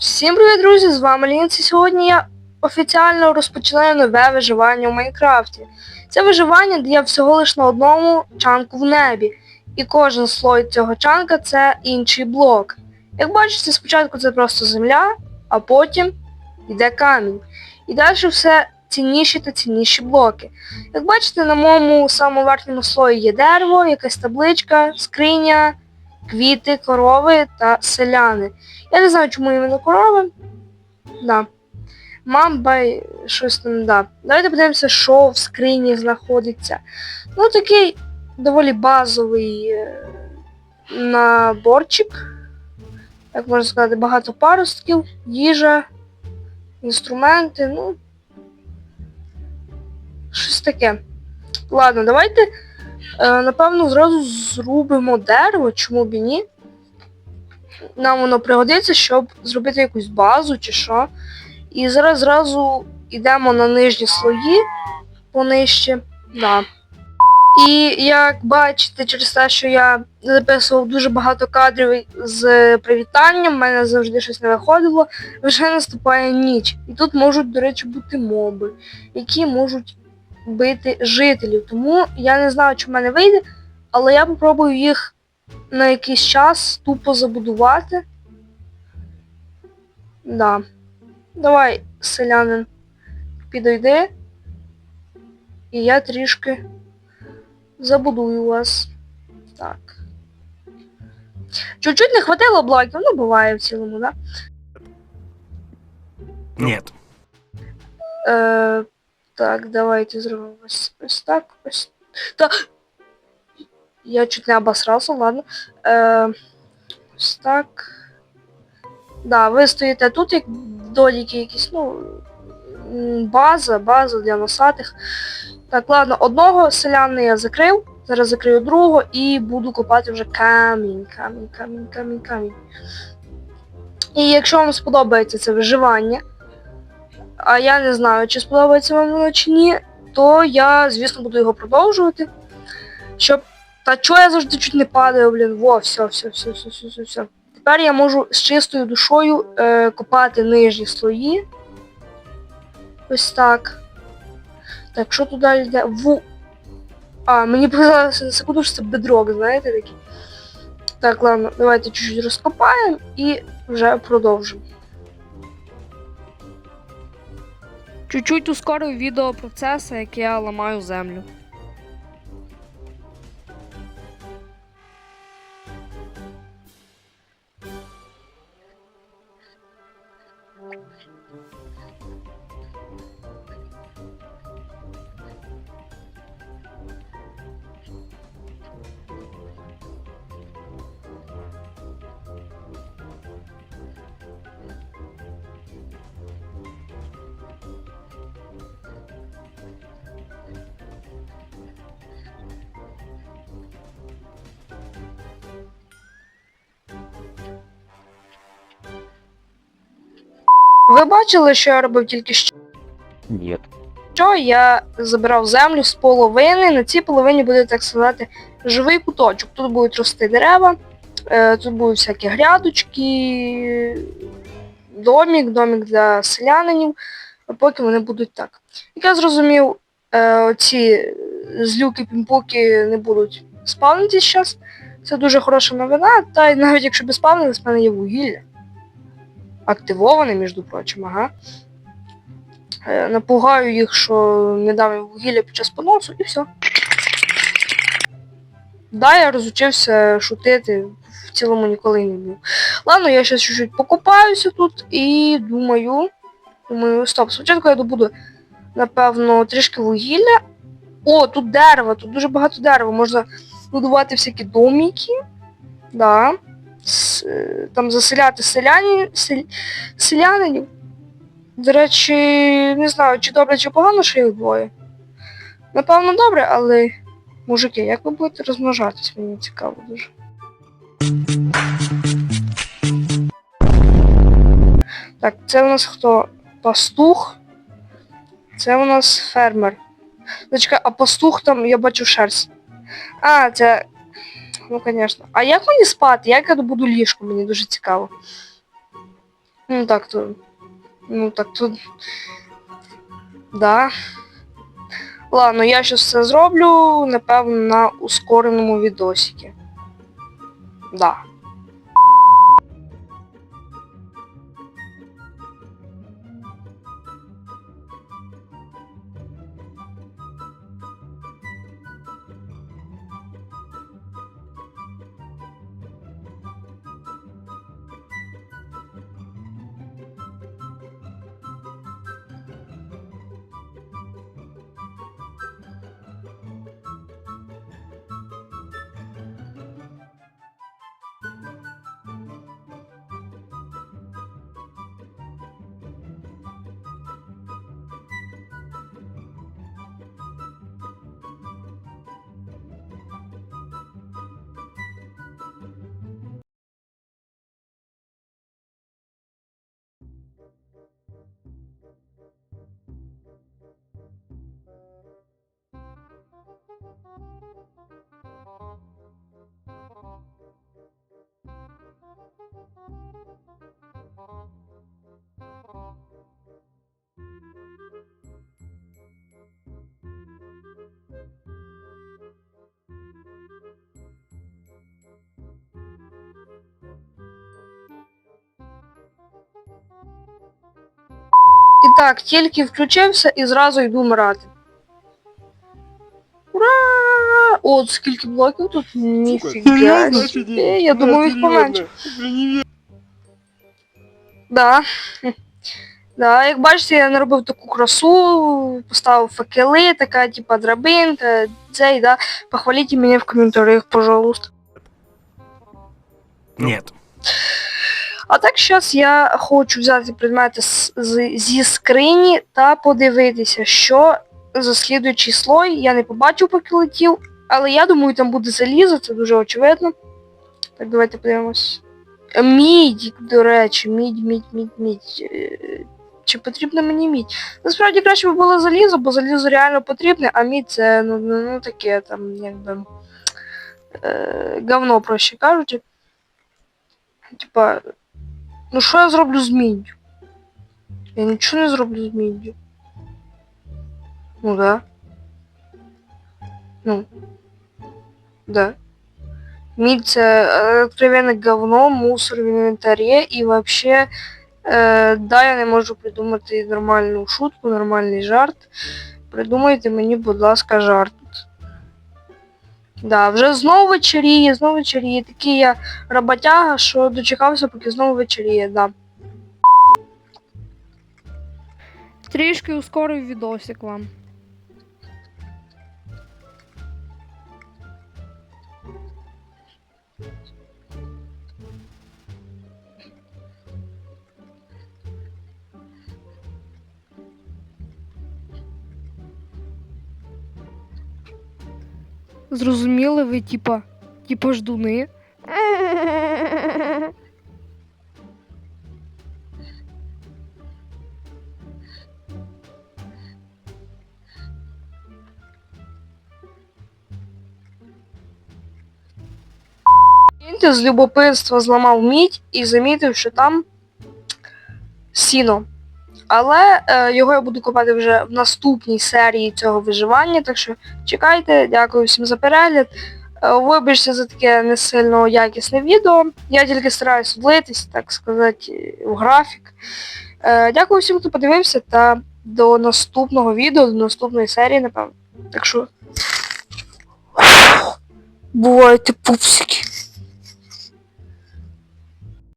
Всім привіт, друзі! З вами Лінці. Сьогодні я офіціально розпочинаю нове виживання в Майнкрафті. Це виживання дає всього лиш на одному чанку в небі. І кожен слой цього чанка це інший блок. Як бачите, спочатку це просто земля, а потім йде камінь. І далі все цінніші та цінніші блоки. Як бачите, на моєму самому верхньому слої є дерево, якась табличка, скриня, квіти, корови та селяни. Я не знаю, чому іменно корови. Да. Мамба щось там, да. Давайте подивимося, що в скрині знаходиться. Ну, такий доволі базовий е, наборчик. Як можна сказати, багато паростків, їжа, інструменти, ну. Щось таке. Ладно, давайте, напевно, зразу зрубимо дерево, чому б і ні нам воно пригодиться, щоб зробити якусь базу чи що. І зараз зразу йдемо на нижні слої понижче. Да. І як бачите, через те, що я записував дуже багато кадрів з привітанням, в мене завжди щось не виходило, вже наступає ніч. І тут можуть, до речі, бути моби, які можуть бити жителів. Тому я не знаю, чи в мене вийде, але я попробую їх на якийсь час тупо забудувати. Да. Давай, селянин, підійди. І я трішки забудую вас. Так. Чуть-чуть не хватило блоків, ну буває в цілому, да? Нет. Е, так, давайте зробимо ось, так. Ось. Та... Я чуть не обосрался, ладно. Е, ось так. Да, ви стоїте тут, як доліки якісь, ну. База, база для носатих. Так, ладно, одного селяна я закрив. Зараз закрию другого і буду копати вже камінь, камінь, камінь, камінь, камінь. І якщо вам сподобається це виживання, а я не знаю, чи сподобається вам воно чи ні, то я, звісно, буду його продовжувати. Щоб. Та чого я завжди чуть не падаю, блін? Во, все, все, все, все, все, все, все. Тепер я можу з чистою душою е, копати нижні слої. Ось так. Так, що туди йде? Ву. А, мені показалося на секунду, що це бедрок, знаєте такий. Так, ладно, давайте чуть-чуть розкопаємо і вже продовжимо. Чуть-чуть ускорив відеопроцес, як я ламаю землю. Ви бачили, що я робив тільки що? Нет. що я забирав землю з половини. На цій половині буде, так сказати, живий куточок. Тут будуть рости дерева, е, тут будуть всякі грядочки, домік, домік для селянинів, поки вони будуть так. Як я зрозумів, е, оці злюки пімпуки не будуть спавнитись зараз. Це дуже хороша новина, та навіть якщо без спавнились, в мене є вугілля. Активоване, між прочим, ага. Е, Напугаю їх, що не дам їм вугілля під час поносу і все. Да, я розучився шутити, в цілому ніколи не був. Ладно, я зараз чуть-чуть покупаюся тут і думаю. Думаю, стоп, спочатку я добуду, напевно, трішки вугілля. О, тут дерево, тут дуже багато дерева. Можна будувати всякі домики. Да. Е, Там заселяти селяні, сел, селянинів. До речі, не знаю, чи добре, чи погано, що їх двоє. Напевно, добре, але. Мужики, як ви будете розмножатись, мені цікаво дуже. Так, це у нас хто? Пастух. Це у нас фермер. Зачекай, а пастух там, я бачу шерсть. А, це. Ну, звісно. А як мені спати? Як я добуду ліжко? Мені дуже цікаво. Ну так то. Ну так тут. Да. Ладно, я щас все зроблю, напевно, на ускореному відосіки. Да. так, тільки включився і зразу йду вмирати. Ура! О, скільки блоків тут? Ніфіга Серьезно? собі. Я думав їх поменше. Да. Да, як бачите, я наробив таку красу, поставив факели, така, типа драбинка, цей, да. Похваліть мене в коментарях, пожалуйста. Нет. А так зараз я хочу взяти предмети з, з- зі скрині та подивитися, що за слідуючий слой. Я не побачив, поки летів, але я думаю, там буде залізо, це дуже очевидно. Так, давайте подивимось. Мідь, до речі, мідь, мідь, мідь, мідь. Е, Чи потрібна мені мідь? Насправді краще б було залізо, бо залізо реально потрібне, а мідь це ну, ну, ну таке там, якби. Е, говно, проще кажучи. Типа, Ну що я зроблю з міддю? Я нічого не зроблю з міддю. Ну да. Ну. Да. Мідь це е, откровенне говно, мусор в інвентарі і вообще. Е, да, я не можу придумати нормальну шутку, нормальний жарт. Придумайте мені, будь ласка, жарт. Да, вже знову вечеріє, знову вечоріє. Такий я роботяга, що дочекався, поки знову вечоріє, да. Трішки ускорив відосик вам. Зрозуміли ви, типа, типа ждуни. Кінти з любопитства зламав мідь і замітив, що там сіно. Але е, його я буду копати вже в наступній серії цього виживання, так що чекайте, дякую всім за перегляд. Е, Вибачте за таке не сильно якісне відео. Я тільки стараюсь влитись, так сказати, в графік. Е, Дякую всім, хто подивився, та до наступного відео, до наступної серії, напевно. Так що. Бувайте пупсики.